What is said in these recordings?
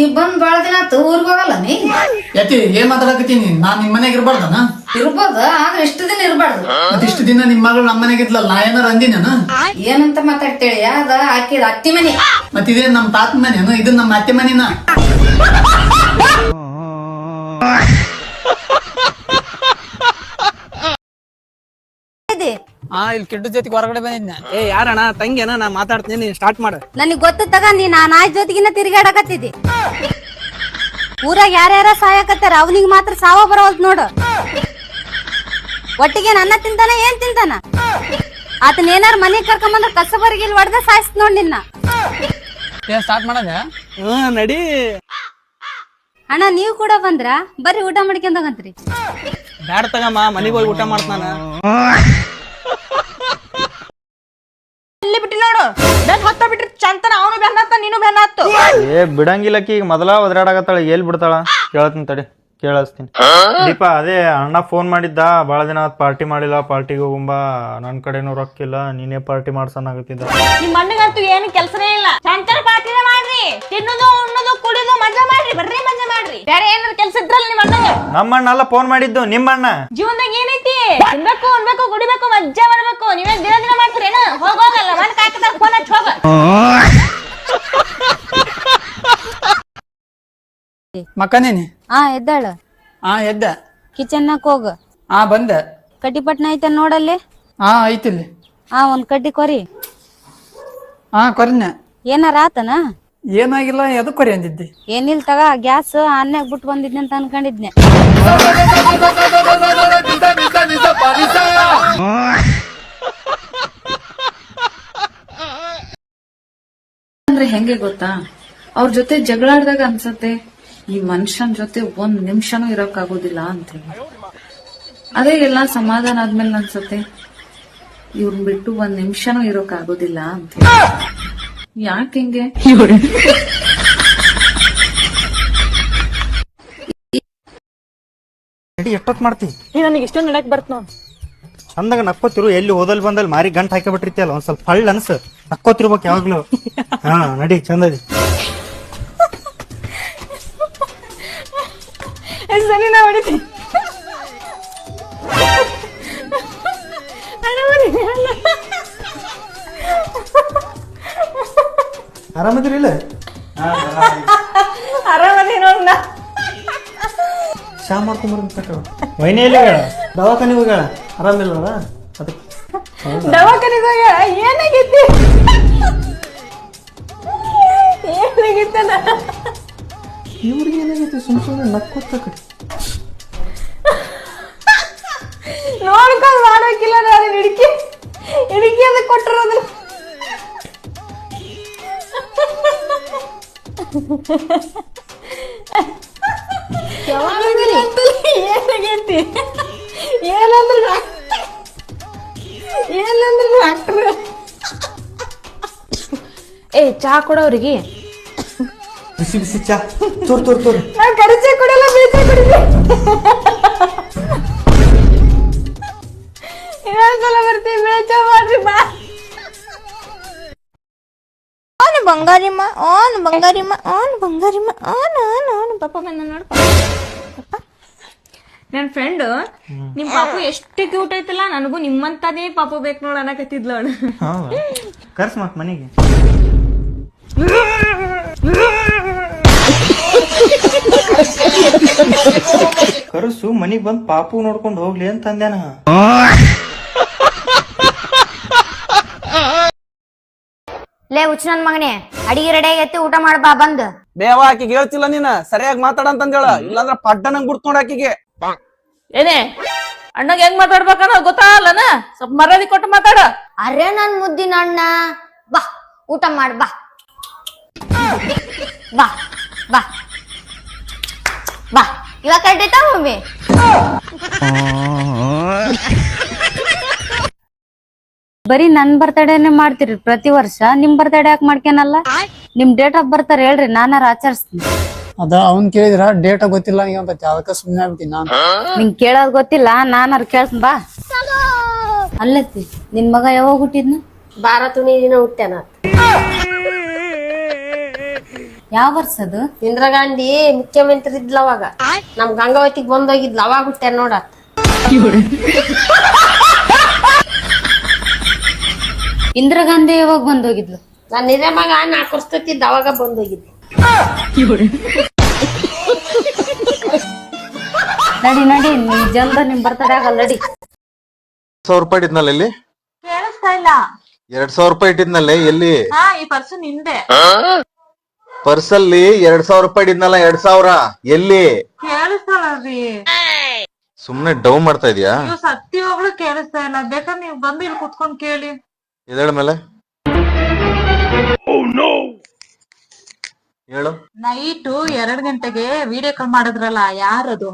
ನೀ ಬಂದ್ ಬಾಳ ದಿನ ಆತು ಊರ್ಗ್ ಹೋಗಲ್ಲ ನೀ? ಯಾತಿ ಏನ್ ಮಾತಾಡಕತ್ತೀನಿ? ನಾನ್ ನಿಮ್ ಮನೆಗೆ ಇರ್ಬಾರ್ದನ? ಇರ್ಬೋದು ಆದ್ರೆ ಇಷ್ಟು ದಿನ ಇರ್ಬಾರ್ದು. ಮತ್ ಇಷ್ಟು ದಿನ ನಿಮ್ ಮಗಳು ನಮ್ಮ ಮನೆಗೆ ಇದ್ಲಲ್ಲ ನಾ ಏನಾರ ಅಂದಿನ ಏನಂತ ಮಾತಾಡ್ತೇಳಿ ಅದ ಆಕಿದ ಅತ್ತಿ ಮನಿ. ಮತ್ ಇದೇನ್ ನಮ್ ತಾತ ಮನೇನು? ಇದು ನಮ್ಮ ಅತ್ತೆ ಮನಿನ? ಹಾ ಇಲ್ಲಿ ಕಿಡ್ಡು ಜೊತೆಗೆ ಹೊರಗಡೆ ಬಂದಿದ್ನ. ಏ ಯಾರಣ್ಣ ತಂಗಿನ ನಾ ಮಾತಾಡ್ತೀನಿ ಸ್ಟಾರ್ಟ್ ಮಾಡು. ನನಗ್ ಗೊತ್ತ ತಗ ನೀ ನಾ ನಾಯಿ ಜೊತೆಗಿನ ತಿರುಗಾಡಕತ್ತಿದ್ದಿ. ಊರಾಗ ಯಾರ್ಯಾರ ಸಾಯಕತ್ತಾರ ಅವನಿಗೆ ಮಾತ್ರ ಸಾವ ಬರೋಲ್ತ್ ನೋಡು. ಒಟ್ಟಿಗೆ ನನ್ನ ತಿಂತಾನ ಏನ್ ತಿಂತಾನ? ಆತನ ಏನಾರ ಮನೆಗ್ ಕರ್ಕೊಂಬಂದ್ರ ಕಸ ಇಲ್ಲಿ ಹೊಡೆದ ಸಾಯಿಸ್ ನೋಡ್ ನಿನ್ನ. ಏನ್ ಸ್ಟಾರ್ಟ್ ಮಾಡೋದ? ಹ್ಮ್ ನಡಿ. ಅಣ್ಣ ನೀವು ಕೂಡ ಬಂದ್ರ? ಬರ್ರಿ ಊಟ ಮಾಡ್ಕೊಂಡೋಗಂತ್ರಿ ಬ್ಯಾಡ ತಗಮ್ಮ ಮನೆಗೆ ಹೋಗಿ ಊಟ ಮಾಡ್ತಾನ ಇಲ್ಲಿ ಬಿಟ್ಟಿ ನೋಡು ಬೆನ್ ಹೊತ್ತ ಬಿಟ್ರಿ ಚಂತನ ಅವನು ಬೆನ್ ಹತ್ತ ನೀನು ಬೆನ್ ಹತ್ತು. ಏ ಬಿಡಂಗಿಲ್ಲಕಿ ಈಗ ಮೊದಲ ಒದರಾಡಾಗತ್ತಾಳ ಎಲ್ ಬಿಡ್ತಾಳ? ಕೇಳತ್ತೀನಿ ತಡಿ ಕೇಳಿಸ್ತೀನಿ. ದೀಪ ಅದೇ ಅಣ್ಣ ಫೋನ್ ಮಾಡಿದ್ದ ಭಾಳ ದಿನ ಆತ್ ಪಾರ್ಟಿ ಮಾಡಿಲ್ಲ ಪಾರ್ಟಿಗೆ ಹೋಗುಂಬ ನನ್ನ ಕಡೆನೂ ರೊಕ್ಕ ಇಲ್ಲ ನೀನೇ ಪಾರ್ಟಿ ಮಾಡ್ಸನಾಗತ್ತಿದ್ದ ನಿಮ್ಮ ಮಣ್ಣಿಗಂತೂ ಏನು ಕೆಲಸನೇ ಇಲ್ಲ. ಚಂತನ ಪಾರ್ಟಿನ ಮಾಡ್ರಿ ತಿನ್ನೋದು ಉಣ್ಣೋದು ಕುಡಿದು ಮಜಾ ಮಾಡ್ರಿ ಬರ್ರಿ ಮಜಾ ಮಾಡ್ರಿ. ಬೇರೆ ಏನಾರ ಕೆಲಸ ಇದ್ರಲ್ಲ ನಿಮ್ಮ ಅಣ್ಣ ನಮ್ಮ ಅಣ್ಣ ಅಲ್ಲ ಫೋನ್ ಮಾಡಿದ್ದು ನಿಮ್ಮ ಅಣ್ಣ ಜೀವನದಾಗ ಏನೈತಿ ತಿನ್ಬೇಕು ಉಣ್ಬೇಕು ಕುಡಿಬೇಕು ಮಜ್ಜಾ ಮಾಡ್ಬೇಕು. ನೀವೇ ದಿನ ದಿನ ಮಾಡ್ತೀರೇನ ಹೋಗೋಗಲ್ಲ ಮನ್ ಕಾಯ್ಕದಾಗ ಫೋನ್ ಹಚ್ಚ ಹೋಗ. ಮಕ್ಕನೇನಿ? ಆ ಎದ್ದಾಳ. ಆ ಎದ್ದ. ಕಿಚನ್ನಾಗ ಹೋಗ. ಆ ಬಂದೆ. ಕಡ್ಡಿಪಟ್ನ ಐತೆ ನೋಡಲ್ಲಿ? ಆ ಐತಿಲ್ಲಿ. ಆ ಒಂದ್ ಕಡ್ಡಿ ಕೊರಿ. ಆ ಕೊರಿನ. ಏನಾರ ಆತನ? ಏನಾಗಿಲ್ಲ ಎದಕ್ ಕೊರಿ ಅಂದಿದ್ದಿ? ಏನಿಲ್ ತಗ ಗ್ಯಾಸ್ ಆನ್ಯಾಗ ಬಿಟ್ಟು ಬಂದಿದ್ನೆ ಅಂತ ಅನ್ಕೊಂಡಿದ್ನೆ. ಅಂದ್ರೆ ಹೆಂಗೆ ಗೊತ್ತಾ? ಅವ್ರ ಜೊತೆ ಜಗಳಾಡ್ದಾಗ ಅನ್ಸತ್ತೆ, ಈ ಮನುಷ್ಯನ ಜೊತೆ ಒಂದ್ ನಿಮಿಷನೂ ಇರೋಕ್ಕಾಗೋದಿಲ್ಲ ಅಂತ ಹೇಳಿ. ಅದೇ ಎಲ್ಲ ಸಮಾಧಾನ ಆದ್ಮೇಲೆ ಅನ್ಸತ್ತೆ, ಇವ್ರನ್ ಬಿಟ್ಟು ಒಂದ್ ನಿಮಿಷನೂ ಇರೋಕ್ಕಾಗೋದಿಲ್ಲ ಅಂತ ಹೇಳಿ. ಯಾಕೆ ಹಿಂಗೆ? ನಡಿ ಎಷ್ಟೊತ್ತು ಮಾಡ್ತಿ ನನಗೆ ಇಷ್ಟೊಂದು ನಡಕ್ ಬರ್ತ ನೋಡ್. ಚಂದಾಗ ನಕ್ಕೋತಿರು ಎಲ್ಲಿ ಓದಲ್ ಬಂದಲ್ಲಿ ಮಾರಿ ಗಂಟ್ ಹಾಕಿಬಿಟ್ಟಿರ್ತಿಯಲ್ಲ ಒಂದ್ ಸ್ವಲ್ಪ ಹಳ್ಳ ಅನ್ಸ. ನಕ್ಕೋತಿರ್ಬೇಕು ಯಾವಾಗ್ಲೂ. ಹಾ ನಡಿ ಚಂದದಿ. ಸರಿ ನಾ ಹೊಡಿತೀನಿ. ಆರಾಮದೇನೋ ಚಾ ಮಾಡ್ಕೊಂಬರ್ ವೈನಿ ಎಲ್ಲಿ ಹೋಗ್ಯಾಳ ದವಾಖಾನೆ ಹೋಗ್ಯಾಳ ಆರಾಮಿಲ್ಲದ ಅದಕ್ಕೆ ದವಾಖಾನಿದಾಗ ಏನಾಗೈತಿ ಏನಾಗಿತ್ತಲ್ಲ ಇವ್ರಿಗೆ ಏನಾಗೈತಿ ಸುಮ್ ಸುಮ್ಮನೆ ನಕ್ಕೋತ ಕಡೆ ನೋಡ್ಕೊಂಡು ಮಾಡೋಕಿಲ್ಲ ನಾನು ಹಿಡಿಕಿ. ಹಿಡಿಕಿ ಅದಕ್ಕೆ ಕೊಟ್ಟಿರೋದು. ಏನಾಗೈತಿ ಏನಂದ್ರೆ ಏನಂದ್ರೆ ಡಾಕ್ಟ್ರ್ ಏ ಚಾ ಕೊಡೋರಿಗೆ ಬಿಸಿ ಬಿಸಿ ಚಾ. ತೋರ್ ತೋರ್ ತೋರ್. ನಾನು ಕರಿಚೆ ಕೊಡಲ್ಲ ಬೀಜ ಕುಡಿದೆ ಇನ್ನೊಂದ್ಸಲ ಬರ್ತೀವಿ ಬೇಚ ಮಾಡ್ರಿ ಬಾ. ಅವನು ಬಂಗಾರಿಮ್ಮ ಅವನು ಬಂಗಾರಿಮ್ಮ ಅವನು ಬಂಗಾರಿಮ್ಮ ಅವನು ಅವನು ಅವನು ಪಾಪ ಬಂದ ನೋಡ್ಪ ನನ್ನ ಫ್ರೆಂಡ್ ನಿಮ್ ಪಾಪು ಎಷ್ಟು ಕ್ಯೂಟ್ ಐತಲ್ಲ ನನಗೂ ನಿಮ್ಮಂತಾನೇ ಪಾಪು ಬೇಕು ನೋಡ ಅನ್ನಕತ್ತಿದ್ಲು ಅವಳು. ಕರ್ಸ್ ಮಾತ್ ಮನೆಗೆ. ಕರ್ಸು ಮನಿಗ್ ಬಂದ್ ಪಾಪು ನೋಡ್ಕೊಂಡು ಹೋಗ್ಲಿ ಅಂತ ಅಂದ್ಯಾನ. ಲೇ ಹುಚ್ಚ ನನ್ ಮಗನೇ ಅಡಿಗೆ ರೆಡಿ ಆಗೈತಿ ಊಟ ಮಾಡ್ಬಾ ಬಂದ್. ಬೇವ ಆಕಿಗೆ ಹೇಳ್ತಿಲ್ಲ ನೀನ ಸರಿಯಾಗಿ ಮಾತಾಡ ಅಂತಂದೇಳ ಇಲ್ಲಾಂದ್ರ ಪಡ್ಡನಂಗ್ ಬಿಡ್ತ ನೋಡ ಆಕಿಗೆ. ಏನೇ? ಅಣ್ಣಗೆ ಹೆಂಗ್ ಮಾತಾಡ್ಬೇಕನ್ನ ಗೊತ್ತಾಗಲ್ಲನ? ಸ್ವಲ್ಪ ಮರ್ಯಾದೆ ಕೊಟ್ಟು ಮಾತಾಡ. ಅರೆ ನನ್ ಮುದ್ದಿನ ಅಣ್ಣ. ಬಾ ಊಟ ಮಾಡ್ ಬಾ. ಬಾ ಬಾ. ಬಾ. ಇವಾಗ ಕರೆಕ್ಟ್ ಐತಾ ಮಮ್ಮಿ? ಬರೀ ನನ್ ಬರ್ತಡೇನೆ ಮಾಡ್ತೀರಿ ಪ್ರತಿ ವರ್ಷ. ನಿಮ್ ಬರ್ತಡೇ ಯಾಕೆ ಮಾಡ್ಕೇನಲ್ಲ? ನಿಮ್ ಡೇಟ್ ಆಫ್ ಬರ್ತಾರ ಹೇಳ್ರಿ ನಾನಾರ ಆಚರಿಸ್ತೀನಿ. ಅದ ಅವ್ನ್ ಕೇಳಿದ್ರ ಡೇಟ್ ಗೊತ್ತಿಲ್ಲ ಅಂತ ಅದಕ್ಕೆ ಸುಮ್ನೆ ಆಗ್ಬಿಟ್ಟಿನಿ ನಾನು. ನಿಂಗ್ ಕೇಳೋದ್ ಗೊತ್ತಿಲ್ಲ ನಾನಾರ ಕೇಳ್ತೀನಿ ಬಾ. ಅಲ್ಲತ್ತಿ ನಿನ್ ಮಗ ಯಾವಾಗ ಹುಟ್ಟಿದ್ನ? ಬಾರ ತುಣಿ ದಿನ ಹುಟ್ಟ್ಯಾನ ಯಾವ ವರ್ಷದು ಇಂದಿರಾ ಗಾಂಧಿ ಮುಖ್ಯಮಂತ್ರಿ ಇದ್ಲ ಅವಾಗ. ನಮ್ ಗಂಗಾವತಿಗ್ ಬಂದೋಗಿದ್ಲ ಅವಾಗ ಹುಟ್ಟ್ಯಾನ ನೋಡ ಇಂದಿರಾ ಗಾಂಧಿ ಯಾವಾಗ ಬಂದೋಗಿದ್ಲು? ನಾನ್ ಇದೇ ಮಗ ನಾಲ್ಕು ವರ್ಷ ಅವಾಗ ಬಂದೋಗಿದ್ದ. ನಡಿ ನಡಿ ನೀ ಜಲ್ದ ನಿಮ್ ಬರ್ತಡೇ ಆಗಲ್ಲ ನಡಿ. ಸಾವಿರ ರೂಪಾಯಿ ಇದ್ನಲ್ಲ ಇಲ್ಲಿ ಕೇಳಿಸ್ತಾ ಇಲ್ಲ. ಎರಡ್ ಸಾವಿರ ರೂಪಾಯಿ ಇಟ್ಟಿದ್ನಲ್ಲ ಎಲ್ಲಿ? ಹಾ ಈ ಪರ್ಸು ಹಿಂದೆ ಪರ್ಸಲ್ಲಿ ಎರಡ್ ಸಾವಿರ ರೂಪಾಯಿ ಇಟ್ಟಿದ್ನಲ್ಲ ಎರಡ್ ಸಾವಿರ. ಎಲ್ಲಿ? ಕೇಳಿಸ್ತಲ್ರಿ ಸುಮ್ನೆ ಡೌ ಮಾಡ್ತಾ ಇದೀಯಾ? ನೀವು ಸತ್ಯವಾಗ್ಲೂ ಕೇಳಿಸ್ತಾ ಇಲ್ಲ. ಬೇಕಾದ್ರೆ ನೀವು ಬಂದು ಇಲ್ಲಿ ಕುತ್ಕೊಂಡ್ ಕೇಳಿ. ಎದೇಳ ಮೇಲೆ. ಹೇಳು. ನೈಟು ಎರಡ್ ಗಂಟೆಗೆ ವಿಡಿಯೋ ಕಾಲ್ ಮಾಡಿದ್ರಲ್ಲ ಯಾರದು?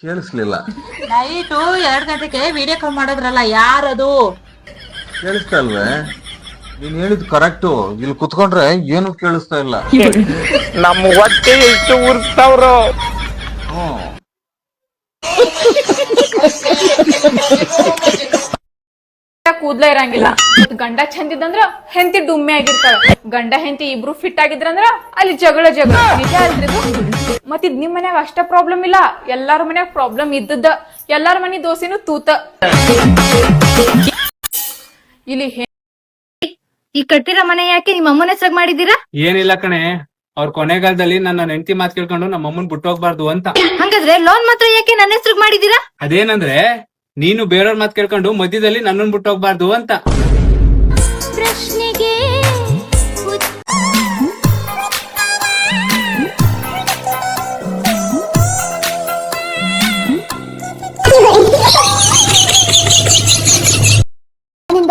ಕೇಳಿಸ್ಲಿಲ್ಲ. ನೈಟು ಎರಡ್ ಗಂಟೆಗೆ ವಿಡಿಯೋ ಕಾಲ್ ಮಾಡಿದ್ರಲ್ಲ ಯಾರದು? ಕೇಳಿಸ್ತಾ ಇಲ್ವೇ? ನೀನ್ ಹೇಳಿದ್ ಕರೆಕ್ಟ್ ಇಲ್ಲಿ ಕುತ್ಕೊಂಡ್ರೆ ಏನು ಕೇಳಿಸ್ತಾ ಇಲ್ಲ. ನಮ್ಮ ಹೊಟ್ಟೆ ಎಷ್ಟು ಉರ್ಸ್ತಾವ್ರು ಕೂದ್ಲ ಇರಂಗಿಲ್ಲ. ಗಂಡ ಚಂದ ಹೆಂತಿ ಹೆಂಡತಿ ಡುಮ್ಮೆ ಆಗಿರ್ತಾಳ. ಗಂಡ ಹೆಂತಿ ಇಬ್ರು ಫಿಟ್ ಆಗಿದ್ರಂದ್ರ ಅಲ್ಲಿ ಜಗಳ ಜಗಳ. ನಿಜ ಅಲ್ರಿ? ಮತ್ ಇದ್ ನಿಮ್ ಮನ್ಯಾಗ ಅಷ್ಟ ಪ್ರಾಬ್ಲಮ್ ಇಲ್ಲ. ಎಲ್ಲಾರ ಮನ್ಯಾಗ ಪ್ರಾಬ್ಲಮ್ ಇದ್ದದ ಎಲ್ಲಾರ ಮನಿ ದೋಸೆನು ತೂತ. ಇಲ್ಲಿ ಹೆ- ಈ ಕಟ್ಟಿರೋ ಮನೆ ಯಾಕೆ ನಿಮ್ಮ ಅಮ್ಮನ ಹೆಸರು ಮಾಡಿದೀರಾ ಏನಿಲ್ಲ ಕಣೆ. ಅವ್ರ ಕೊನೆಗಾಲದಲ್ಲಿ ನನ್ನ ಹೆಂಡತಿ ಮಾತು ಕೇಳ್ಕೊಂಡು ನಮ್ಮ ಅಮ್ಮನ್ ಬಿಟ್ಟು ಹೋಗ್ಬಾರ್ದು ಅಂತ. ಹಂಗಾದ್ರೆ ಲೋನ್ ಮಾತ್ರ ಯಾಕೆ ನನ್ನ ಹೆಸರು ಮಾಡಿದೀರಾ ಅದೇನಂದ್ರೆ ನೀನು ಬೇರೆಯವ್ರ ಮಾತು ಕೇಳ್ಕೊಂಡು ಮಧ್ಯದಲ್ಲಿ ನನ್ನನ್ನು ಬಿಟ್ಟು ಹೋಗ್ಬಾರ್ದು ಅಂತ. ಪ್ರಶ್ನೆಗೆ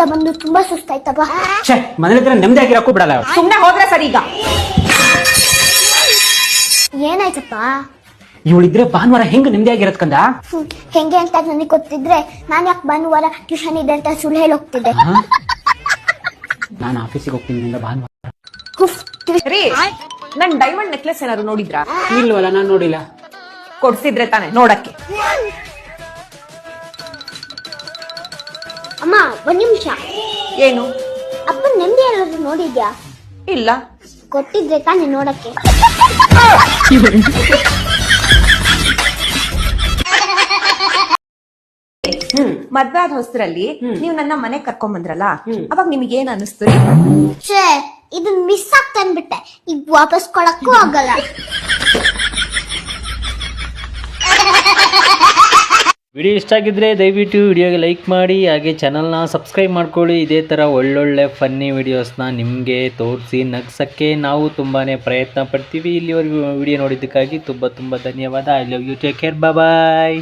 ಬಂದು ತುಂಬಾ ಸುಸ್ತಾಯ್ತಪ್ಪ. ಹತ್ರ ನೆಮ್ಮದಿ ಆಗಿರಕ್ಕೂ ಬಿಡಲ್ಲ. ಸುಮ್ನೆ ಹೋದ್ರೆ ಸರಿ ಈಗ. ಏನಾಯ್ತಪ್ಪ? ಇವಳಿದ್ರೆ ಭಾನುವಾರ ಹೆಂಗ್ ನೆಮ್ಮದಿ ಆಗಿರತ್ ಕಂದ? ಹೆಂಗೆ ಅಂತ ನನಗೆ ಗೊತ್ತಿದ್ರೆ ನಾನ್ ಯಾಕೆ ಭಾನುವಾರ ಟ್ಯೂಷನ್ ಇದೆ ಅಂತ ಸುಳ್ಳು ಹೇಳಿ ಹೋಗ್ತಿದ್ದೆ. ನಾನು ಆಫೀಸಿಗೆ ಹೋಗ್ತೀನಿ ಭಾನುವಾರ. ರೀ ನನ್ ಡೈಮಂಡ್ ನೆಕ್ಲೆಸ್ ಏನಾದ್ರು ನೋಡಿದ್ರಾ? ಇಲ್ವಲ್ಲ ನಾನು ನೋಡಿಲ್ಲ. ಕೊಡ್ಸಿದ್ರೆ ತಾನೆ ನೋಡಕ್ಕೆ. ಅಮ್ಮ ಒಂದ್ ನಿಮಿಷ. ಏನು? ಅಪ್ಪ ನೆಮ್ಮದಿ ಏನಾದ್ರು ನೋಡಿದ್ಯಾ? ಇಲ್ಲ. ಕೊಟ್ಟಿದ್ರೆ ತಾನೆ ನೋಡಕ್ಕೆ. ಮದ್ವೆ ಆದ ಹೊಸರಲ್ಲಿ ನೀವು ನನ್ನ ಮನೆ ಕರ್ಕೊಂಡ್ ಬಂದ್ರಲ್ಲ ಅವಾಗ ನಿಮ್ಗೆ ಏನ್ ಅನಿಸ್ತು ಇದು ಛೇ ಇದನ್ ಮಿಸ್ ಆಗ್ತಾ ಅನ್ಬಿಟ್ಟೆ ಈಗ ವಾಪಸ್ ಕೊಡಕ್ಕೂ ಆಗಲ್ಲ. ವಿಡಿಯೋ ಇಷ್ಟ ಆಗಿದ್ರೆ ದಯವಿಟ್ಟು ವಿಡಿಯೋಗೆ ಲೈಕ್ ಮಾಡಿ ಹಾಗೆ ಚಾನಲ್ನ ಸಬ್ಸ್ಕ್ರೈಬ್ ಮಾಡ್ಕೊಳ್ಳಿ. ಇದೇ ಥರ ಒಳ್ಳೊಳ್ಳೆ ಫನ್ನಿ ವಿಡಿಯೋಸ್ನ ನಿಮಗೆ ತೋರಿಸಿ ನಗ್ಸೋಕ್ಕೆ ನಾವು ತುಂಬಾ ಪ್ರಯತ್ನ ಪಡ್ತೀವಿ. ಇಲ್ಲಿವರೆಗೂ ವಿಡಿಯೋ ನೋಡಿದ್ದಕ್ಕಾಗಿ ತುಂಬ ತುಂಬ ಧನ್ಯವಾದ. I love you take care bye